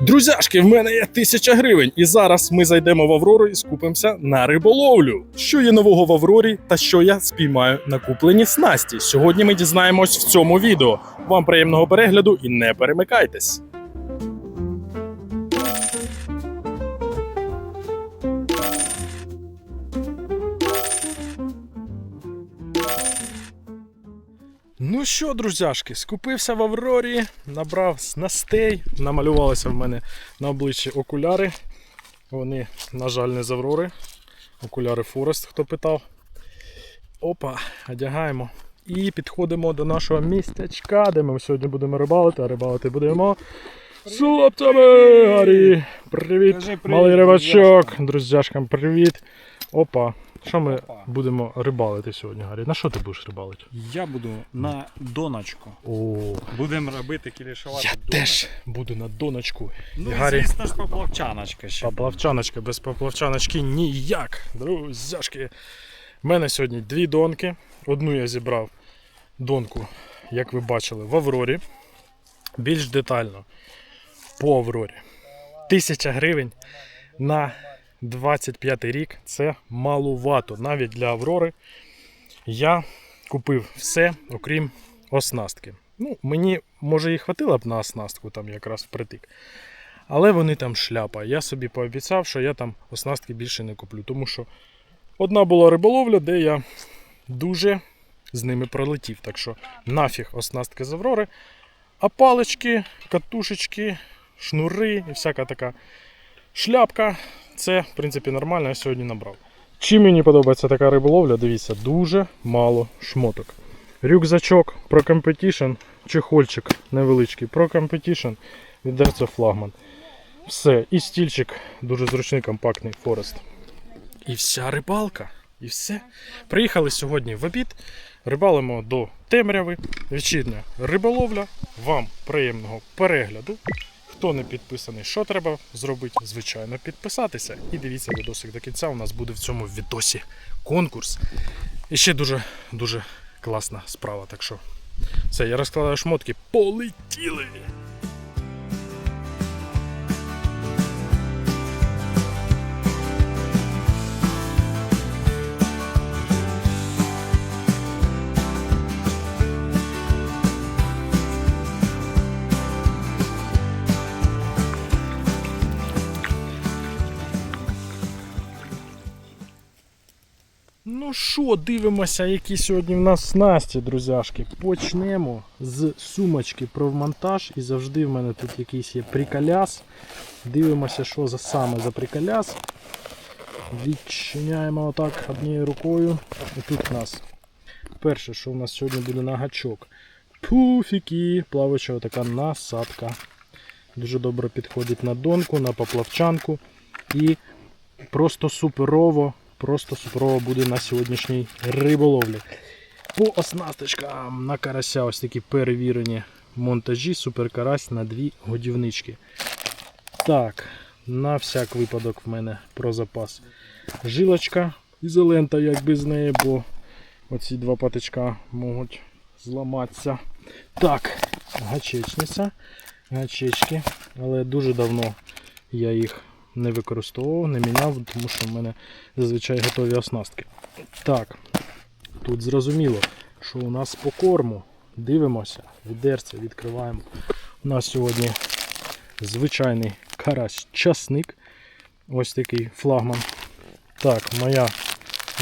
Друзяшки, в мене є тисяча гривень, і зараз ми зайдемо в Аврору і скупимося на риболовлю. Що є нового в Аврорі та що я спіймаю на куплені снасті. Сьогодні ми дізнаємось в цьому відео. Вам приємного перегляду і не перемикайтесь. Ну що, друзяшки, скупився в Аврорі, набрав снастей, намалювалися в мене на обличчі окуляри. Вони, на жаль, не з Аврори. Окуляри Форест, хто питав. Опа, одягаємо. І підходимо до нашого містечка, де ми сьогодні будемо рибалити, а рибалити будемо з хлопцями. Привіт! Привіт, Малий рибачок, друзяшкам, привіт! Опа! Що ми Опа. будемо рибалити сьогодні, Гарі? На що ти будеш рибалити? Я буду на доночку. О, Будемо робити кілішувати. Я теж буду на доночку. Ну, і, Гаррі. звісно ж, поплавчаночка ще. Поплавчаночка, без поплавчаночки ніяк. Друзяшки. У мене сьогодні дві донки. Одну я зібрав донку, як ви бачили, в Аврорі. Більш детально по Аврорі. Тисяча гривень на 25 рік це малувато. Навіть для Аврори я купив все, окрім оснастки. Ну, мені, може, і хватило б на оснастку там якраз впритик. Але вони там шляпа. Я собі пообіцяв, що я там оснастки більше не куплю. Тому що одна була риболовля, де я дуже з ними пролетів. Так що нафіг оснастки з Аврори. А палички, катушечки, шнури і всяка така шляпка. Це, в принципі, нормально, я сьогодні набрав. Чим мені подобається така риболовля, дивіться, дуже мало шмоток. Рюкзачок Pro Competition, чехольчик невеличкий Pro Competition, відерце флагман. Все, і стільчик дуже зручний, компактний Форест. І вся рибалка. І все. Приїхали сьогодні в обід. Рибалимо до темряви. Вечірня риболовля. Вам приємного перегляду. Хто не підписаний, що треба зробити? Звичайно, підписатися. І дивіться відосик до кінця. У нас буде в цьому відосі конкурс. І ще дуже дуже класна справа. Так що все, я розкладаю шмотки. Полетіли! Ну що, дивимося, які сьогодні в нас снасті, друзяшки. Почнемо з сумочки про монтаж. І завжди в мене тут якийсь є приколяс. Дивимося, що за саме за приколяс. Відчиняємо отак однією рукою. І тут у нас перше, що у нас сьогодні буде на гачок. Пуфіки, плаваюча така насадка. Дуже добре підходить на донку, на поплавчанку. І просто суперово просто суперово буде на сьогоднішній риболовлі. По оснасточкам на карася ось такі перевірені монтажі, суперкарась на дві годівнички. Так, на всяк випадок в мене про запас. Жилочка ізолента, як без неї, бо оці два патичка можуть зламатися. Так, гачечниця, гачечки, але дуже давно я їх не використовував, не міняв, тому що в мене зазвичай готові оснастки. Так, тут зрозуміло, що у нас по корму. Дивимося, відерце відкриваємо. У нас сьогодні звичайний карась часник. Ось такий флагман. Так, моя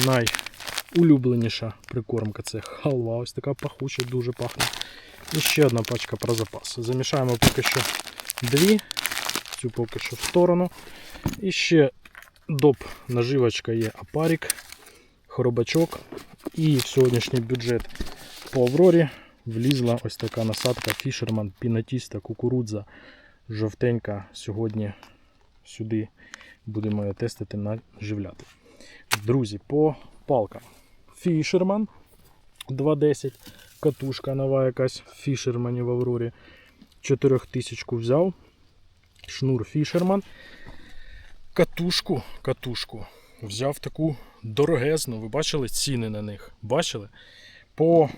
найулюбленіша прикормка це халва. Ось така пахуча, дуже пахне. І ще одна пачка про запас. Замішаємо поки що дві. Цю поки що в сторону. І ще доп наживочка є апарік, хоробачок. І в сьогоднішній бюджет по Аврорі влізла ось така насадка Fisherman, пінатіста, кукурудза, жовтенька. Сьогодні сюди будемо її тестити наживляти. Друзі, по палкам. Fisherman 2.10, катушка нова якась Fisherman в Аврорі. 4000 взяв. Шнур Fisherman катушку, катушку взяв таку дорогезну. Ви бачили ціни на них? Бачили? По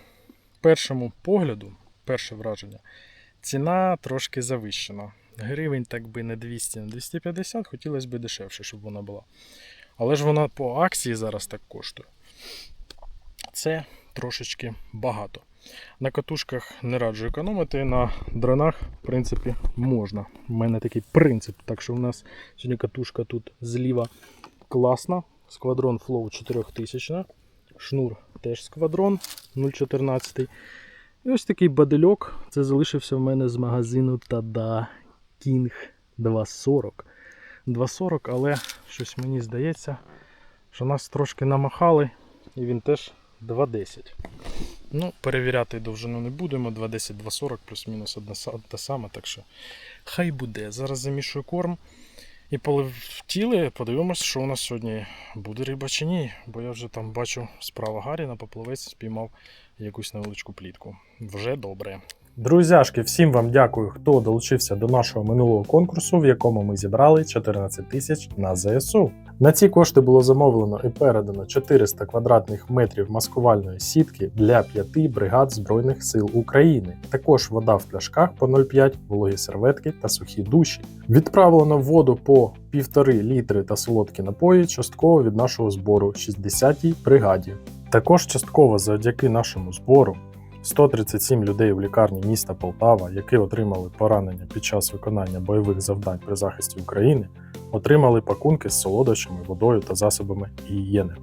першому погляду, перше враження, ціна трошки завищена. гривень, так би не 200, на 250, хотілося б дешевше, щоб вона була. Але ж вона по акції зараз так коштує. Це трошечки багато. На катушках не раджу економити, на дронах, в принципі, можна. У мене такий принцип. Так що у нас сьогодні катушка тут зліва класна. Сквадрон Flow 4000. Шнур теж сквадрон 0.14. І ось такий бадильок. Це залишився в мене з магазину Tada King 240. 240, але щось мені здається, що нас трошки намахали, і він теж 2.10. Ну, перевіряти довжину не будемо. 2.10, 2.40 плюс-мінус одна та сама. так що хай буде. Зараз замішую корм. І полетіли, подивимось, що у нас сьогодні буде риба чи ні. Бо я вже там бачу справа Гаріна, поплавець спіймав якусь невеличку плітку. Вже добре. Друзяшки, всім вам дякую, хто долучився до нашого минулого конкурсу, в якому ми зібрали 14 тисяч на ЗСУ. На ці кошти було замовлено і передано 400 квадратних метрів маскувальної сітки для п'яти бригад Збройних сил України. Також вода в пляшках по 0,5, вологі серветки та сухі душі. Відправлено воду по 1,5 літри та солодкі напої частково від нашого збору 60-й бригаді. Також частково завдяки нашому збору 137 людей в лікарні міста Полтава, які отримали поранення під час виконання бойових завдань при захисті України, отримали пакунки з солодощами, водою та засобами гігієни.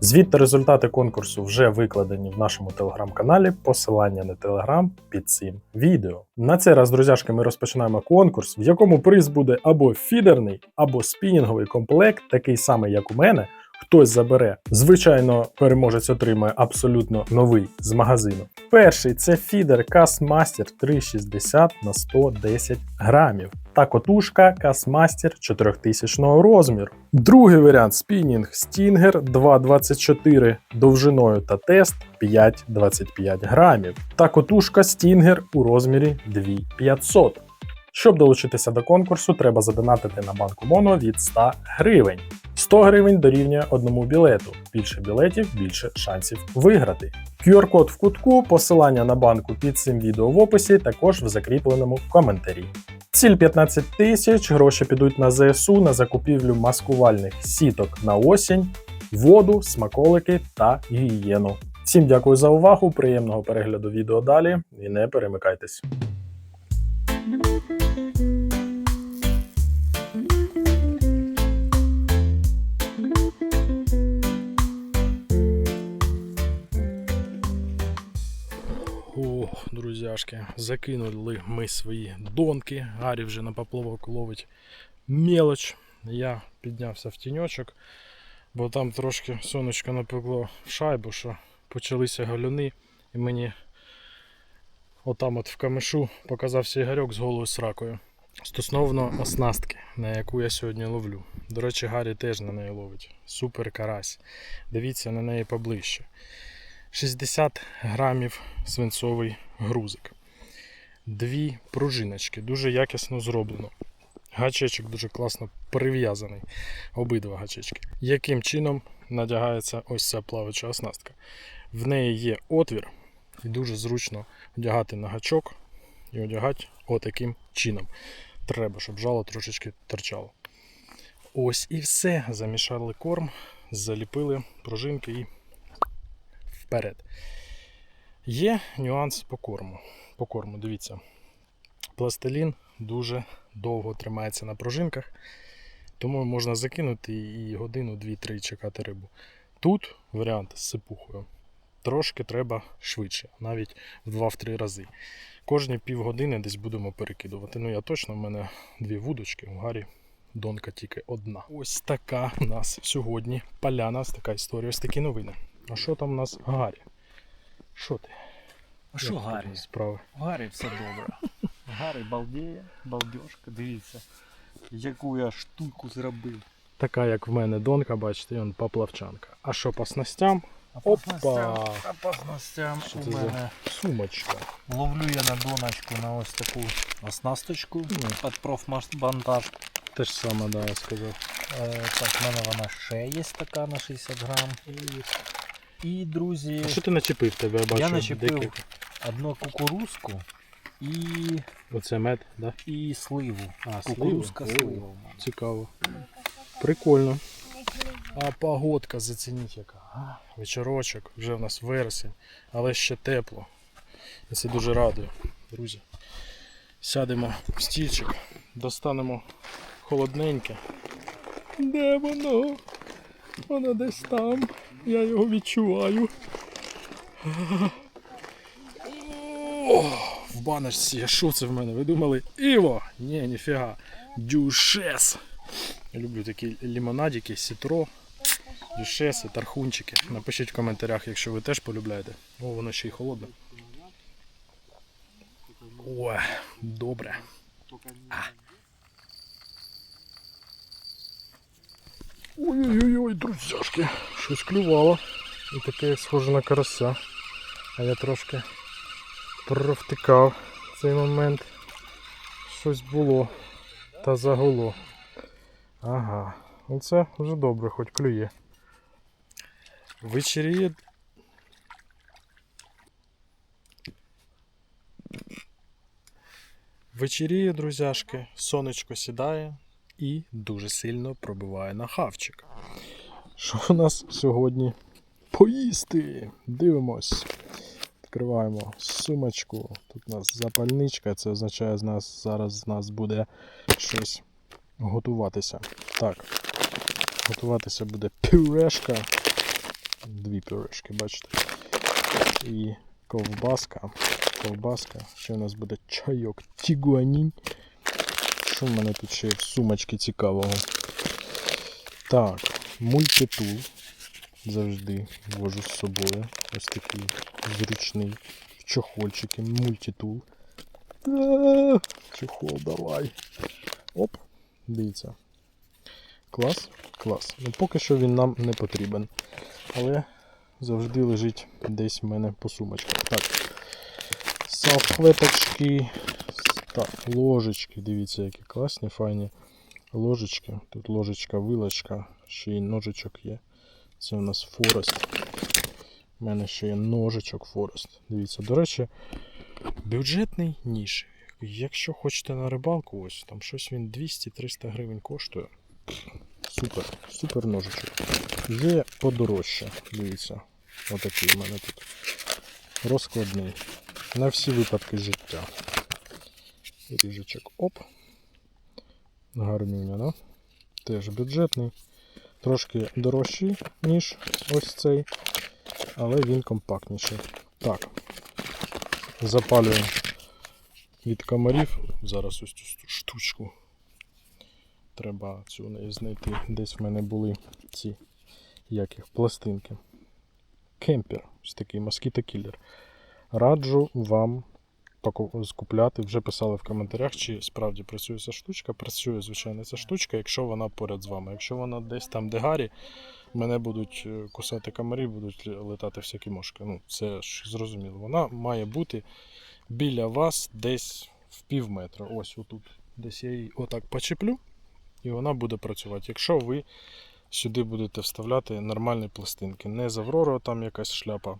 Звіт та результати конкурсу вже викладені в нашому телеграм-каналі. Посилання на телеграм під цим відео. На цей раз, друзяшки, ми розпочинаємо конкурс, в якому приз буде або фідерний, або спінінговий комплект, такий самий, як у мене. Хтось забере. Звичайно, переможець отримає абсолютно новий з магазину. Перший це фідер Castmaster 360 на 110 грамів та котушка Castmaster 4000 розміру. Другий варіант спінінг Stinger 224 довжиною та тест 5,25 грамів та котушка Stinger у розмірі 2500. Щоб долучитися до конкурсу, треба задонатити на банку Моно від 100 гривень. 100 гривень дорівнює одному білету. Більше білетів, більше шансів виграти. QR-код в кутку, посилання на банку під цим відео в описі, також в закріпленому коментарі. Ціль 15 тисяч, гроші підуть на ЗСУ на закупівлю маскувальних сіток на осінь, воду, смаколики та гігієну. Всім дякую за увагу, приємного перегляду відео далі і не перемикайтесь. О, друзяшки, закинули ми свої донки. Гаррі вже на поплавок ловить мелоч. Я піднявся в тіньочок, бо там трошки сонечко напекло в шайбу, що почалися галюни, і мені отам от в камишу показався Ігорьок з голою сракою. Стосовно оснастки, на яку я сьогодні ловлю. До речі, Гаррі теж на неї ловить. Супер карась. Дивіться на неї поближче. 60 грамів свинцовий грузик. Дві пружиночки, дуже якісно зроблено. Гачечок дуже класно прив'язаний. Обидва гачечки. Яким чином надягається ось ця плавуча оснастка? В неї є отвір, і дуже зручно одягати на гачок і одягати отаким чином. Треба, щоб жало трошечки торчало. Ось і все. Замішали корм, заліпили пружинки і вперед. Є нюанс по корму. По корму, дивіться. Пластилін дуже довго тримається на пружинках, тому можна закинути і годину, дві-три чекати рибу. Тут варіант з сипухою. Трошки треба швидше, навіть в 2-3 рази. Кожні півгодини десь будемо перекидувати. Ну я точно, в мене дві вудочки, у Гарі донка тільки одна. Ось така у нас сьогодні поляна, ось така історія, ось такі новини. А що там у нас Гарі? Що ти? А що тут Справи. Гаррі все добре. Гаррі балдіє, балдежка. Дивіться, яку я штуку зробив. Така, як в мене донка, бачите, он поплавчанка. А що по снастям? Опа! Снастям Що у це за- мене Сумочка. ловлю я на доночку на ось таку оснасточку Ну. під профбандаж. Те ж саме, да, я сказав. Е, так, в мене вона ще є така на 60 грам. І, друзі, А що ти начепив тебе? Я бачу. я начепив декілька. одну кукурузку і Оце мед, да? І сливу. А, Кукурузка сливи? О, слива. Цікаво. Прикольно. А погодка, зацініть яка. Вечорочок, вже в нас вересень, але ще тепло. І це дуже радує, друзі. Сядемо в стільчик, достанемо холодненьке. Де воно? Воно десь там. Я його відчуваю. О, в баночці, а що це в мене? Ви думали? Іво? Ні, ніфіга. Дюшес. Я люблю такі лімонадики, сітро, дюшеси, тархунчики. Напишіть в коментарях, якщо ви теж полюбляєте. О, воно ще й холодне. О, добре. Ой-ой-ой, друзяшки, щось клювало. І таке схоже на карася. А я трошки провтикав цей момент. Щось було та загуло. Ага, оце вже добре, хоч клює. Вечеріє. Вечеріє, друзяшки, сонечко сідає і дуже сильно пробиває на хавчик. Що у нас сьогодні? Поїсти! Дивимось. Відкриваємо сумочку. Тут у нас запальничка, це означає, з нас зараз з нас буде щось готуватися. Так. Готуватися буде пюрешка. Дві пюрешки, бачите. І ковбаска. Ковбаска. Ще у нас буде чайок тігуанінь. Що в мене тут ще в сумочці цікавого? Так, мультитул. Завжди вожу з собою. Ось такий зручний. В чохольчики, мультитул. Чохол давай. Оп, дивіться. Клас, клас. Ну поки що він нам не потрібен. Але завжди лежить десь в мене по сумочках. Так. Салфеточки. Так, ложечки. Дивіться, які класні, файні ложечки. Тут ложечка, вилочка, ще й ножичок є. Це у нас Форест. У мене ще є ножичок Форест. Дивіться, до речі, бюджетний ніж. Якщо хочете на рибалку, ось там щось він 200-300 гривень коштує. Супер, супер ножичок. Є подорожче. Дивіться, отакий у мене тут. Розкладний. На всі випадки життя. Ріжечок оп. Гарнюня, да? Теж бюджетний. Трошки дорожчий, ніж ось цей, але він компактніший. Так. Запалюємо від комарів. Зараз ось цю штучку. Треба цю знайти. Десь в мене були ці як їх, пластинки. Кемпер, ось такий москітокілер. Раджу вам скупляти. Вже писали в коментарях, чи справді працює ця штучка. Працює, звичайно, ця штучка, якщо вона поряд з вами. Якщо вона десь там, де гарі, мене будуть е, кусати комарі, будуть летати всякі мошки. Ну, це ж зрозуміло. Вона має бути біля вас десь в пів метра. Ось отут. Десь я її отак почеплю, і вона буде працювати. Якщо ви сюди будете вставляти нормальні пластинки. Не з Аврора там якась шляпа,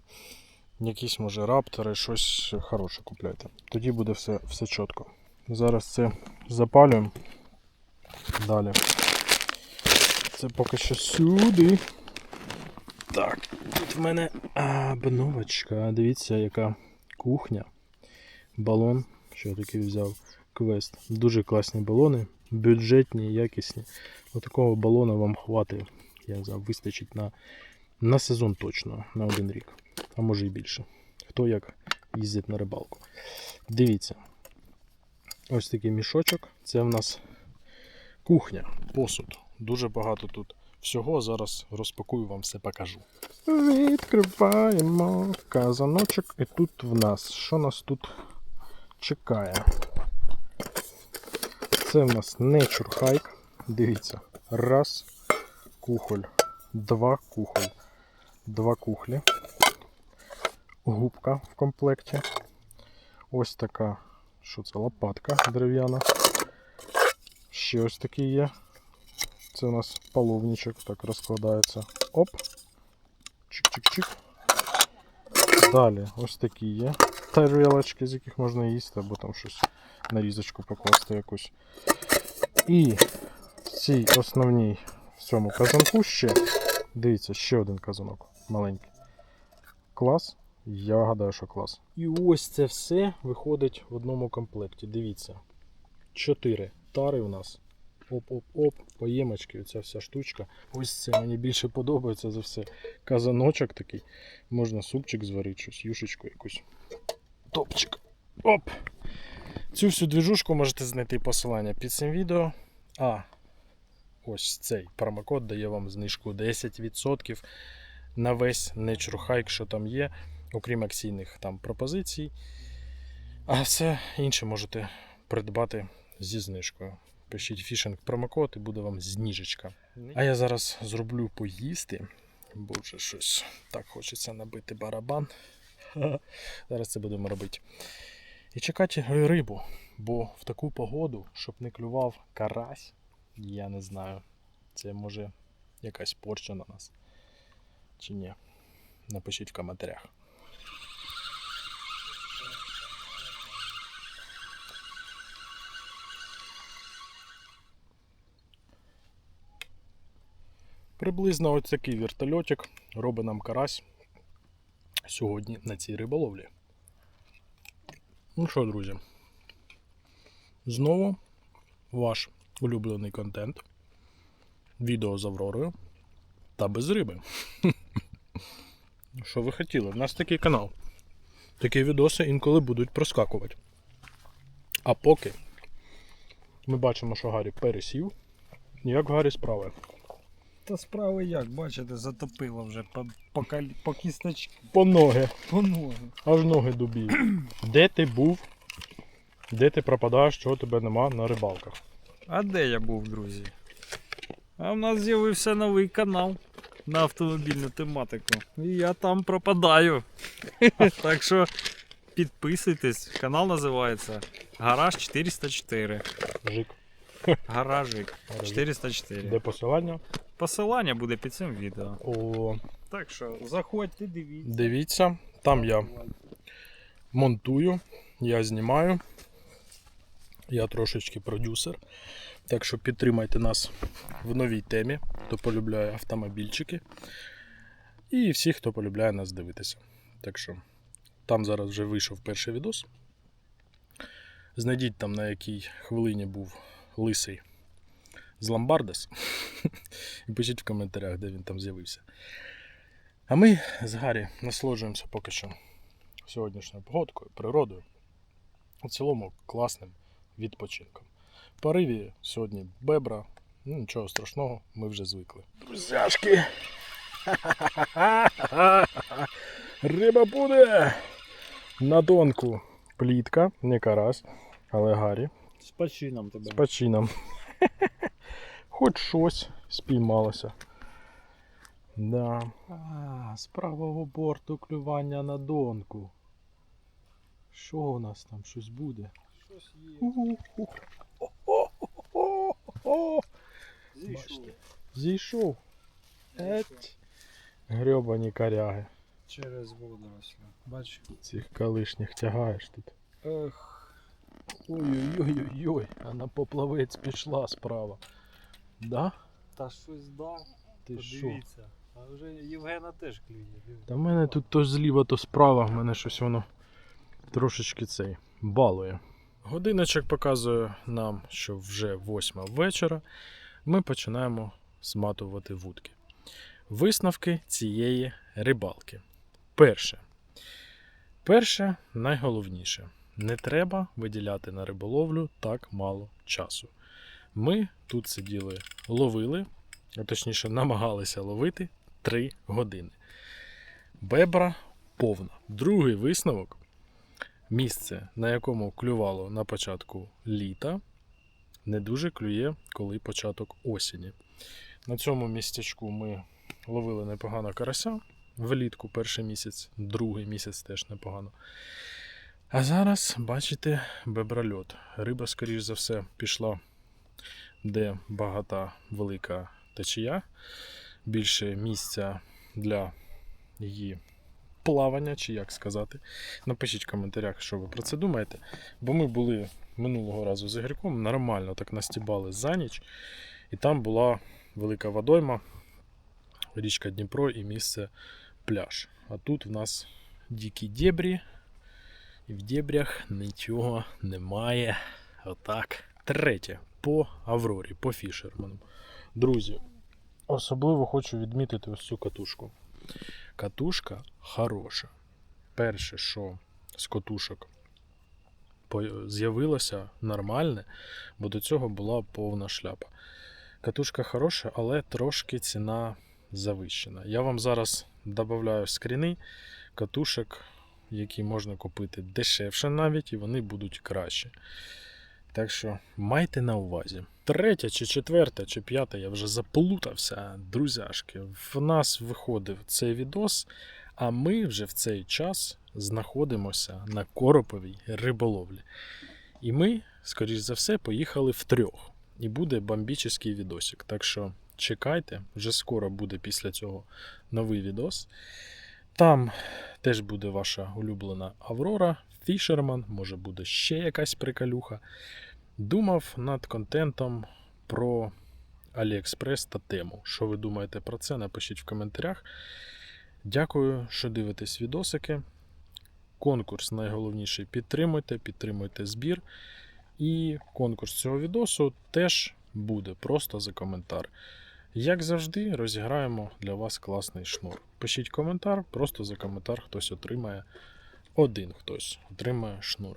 якісь, може, раптори, щось хороше купляйте. Тоді буде все, все чітко. Зараз це запалюємо. Далі. Це поки що сюди. Так, тут в мене обновочка. Дивіться, яка кухня. Балон. Що я такий взяв? Квест. Дуже класні балони, бюджетні, якісні. Отакого балона вам хватить, я знаю, вистачить на, на сезон точно, на один рік, а може і більше. Хто як їздить на рибалку. Дивіться. Ось такий мішочок. Це в нас кухня, посуд. Дуже багато тут всього. Зараз розпакую вам все покажу. Відкриваємо казаночок. І тут в нас. Що нас тут чекає? Це в нас Nature Hike. Дивіться. Раз кухоль. Два кухоль. Два кухлі. Губка в комплекті. Ось така, що це, лопатка дерев'яна. Ще ось такий є. Це у нас половничок, так розкладається. Оп. Чик-чик-чик. Далі ось такі є тарелочки, з яких можна їсти, або там щось нарізочку покласти якусь. І в цій основній в цьому казанку ще. Дивіться, ще один казанок маленький. Клас. Я гадаю, що клас. І ось це все виходить в одному комплекті. Дивіться. Чотири тари у нас. Оп-оп-оп, поємочки, оця вся штучка. Ось це мені більше подобається за все. Казаночок такий. Можна супчик зварити, щось, юшечку якусь. Топчик. Оп! Цю всю двіжушку можете знайти посилання під цим відео. А, ось цей промокод дає вам знижку 10% на весь Hike, що там є, окрім акційних там пропозицій. А все інше можете придбати зі знижкою. Пишіть фішинг промокод і буде вам зніжечка. А я зараз зроблю поїсти, бо вже щось так хочеться набити барабан. Зараз це будемо робити. І чекати рибу, бо в таку погоду, щоб не клював карась, я не знаю. Це може якась порча на нас. Чи ні? Напишіть в коментарях. Приблизно ось такий вертольотик робить нам карась сьогодні на цій риболовлі. Ну що, друзі, знову ваш улюблений контент. Відео з Авророю та без риби. Що ви хотіли? У нас такий канал. Такі відоси інколи будуть проскакувати. А поки ми бачимо, що Гаррі пересів. Як Гаррі справи? Та справи як, бачите, затопило вже по, по, по кісточки, По ноги. по ноги. Аж ноги дубі. Де ти був? Де ти пропадаєш, чого тебе нема на рибалках? А де я був, друзі? А в нас з'явився новий канал на автомобільну тематику. І я там пропадаю. так що підписуйтесь. Канал називається Гараж 404. Жик. Гаражик. 404. Де посилання? Посилання буде під цим відео. О, Так що заходьте, дивіться. дивіться, там я монтую, я знімаю. Я трошечки продюсер. Так що підтримайте нас в новій темі, хто полюбляє автомобільчики. І всі, хто полюбляє нас дивитися. Так що там зараз вже вийшов перший відос. Знайдіть там, на якій хвилині був лисий з Ламбардес. І пишіть в коментарях, де він там з'явився. А ми з Гаррі насолоджуємося поки що сьогоднішньою погодкою, природою. У цілому класним відпочинком. В пориві сьогодні бебра. Ну, нічого страшного, ми вже звикли. Друзяшки! Риба буде! На тонку плітка, не карась, але Гаррі. З почином тебе. З почином. Хоч щось спіймалося. Да. А, з правого борту клювання на донку. Що у нас там щось буде? Щось є. Бачите. Зійшов. Еть. Грьобані коряги. Через водорослі. Бачиш? Цих колишніх тягаєш тут. Ех. Ой-ой-ой-ой-ой. А на поплавець пішла справа. Да? Та щось дав. Ти що? Подивіться. А вже Євгена теж клює. диви. Та в мене тут то зліва, то справа, в мене щось воно трошечки цей балує. Годиночок показує нам, що вже восьма вечора. Ми починаємо сматувати вудки. Висновки цієї рибалки. Перше. Перше, найголовніше. Не треба виділяти на риболовлю так мало часу. Ми тут сиділи, ловили, а точніше намагалися ловити 3 години. Бебра повна. Другий висновок місце, на якому клювало на початку літа, не дуже клює, коли початок осені. На цьому містечку ми ловили непогано карася влітку перший місяць, другий місяць теж непогано. А зараз, бачите, бебральот. Риба, скоріш за все, пішла, де багата велика течія, більше місця для її плавання, чи як сказати. Напишіть в коментарях, що ви про це думаєте. Бо ми були минулого разу з Ігорьком, нормально так настібали за ніч, і там була велика водойма, річка Дніпро і місце пляж. А тут в нас дикі дебрі, і в дебрях нічого немає. Отак. Третє по Аврорі, по фішерману. Друзі, особливо хочу відмітити ось цю катушку. Катушка хороша. Перше, що з катушок з'явилося нормальне, бо до цього була повна шляпа. Катушка хороша, але трошки ціна завищена. Я вам зараз додаю скріни катушок, які можна купити дешевше навіть, і вони будуть краще. Так що майте на увазі. Третя чи четверта, чи п'ята, я вже заплутався, друзяшки. В нас виходив цей відос, а ми вже в цей час знаходимося на короповій риболовлі. І ми, скоріш за все, поїхали втрьох. І буде бомбічний відосик. Так що чекайте, вже скоро буде після цього новий відос. Там теж буде ваша улюблена Аврора, Фішерман, може буде ще якась приколюха. Думав над контентом про AliExpress та тему. Що ви думаєте про це? Напишіть в коментарях. Дякую, що дивитесь відосики. Конкурс найголовніший підтримуйте, підтримуйте збір. І конкурс цього відосу теж буде просто за коментар. Як завжди, розіграємо для вас класний шнур. Пишіть коментар, просто за коментар хтось отримає. Один хтось отримає шнур.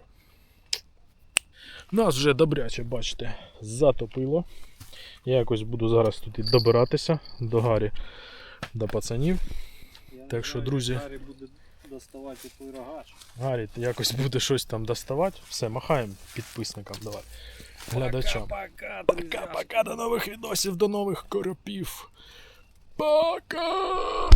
Нас вже добряче, бачите, затопило. Я якось буду зараз тут і добиратися до Гарі, до пацанів. Так що, друзі- Гарі буде доставати той рогач. Гарі якось буде щось там доставати. Все, махаємо підписникам. Давай. Глядачам. Пока, Пока-пока, до нових відосів, до нових коропів. Пока!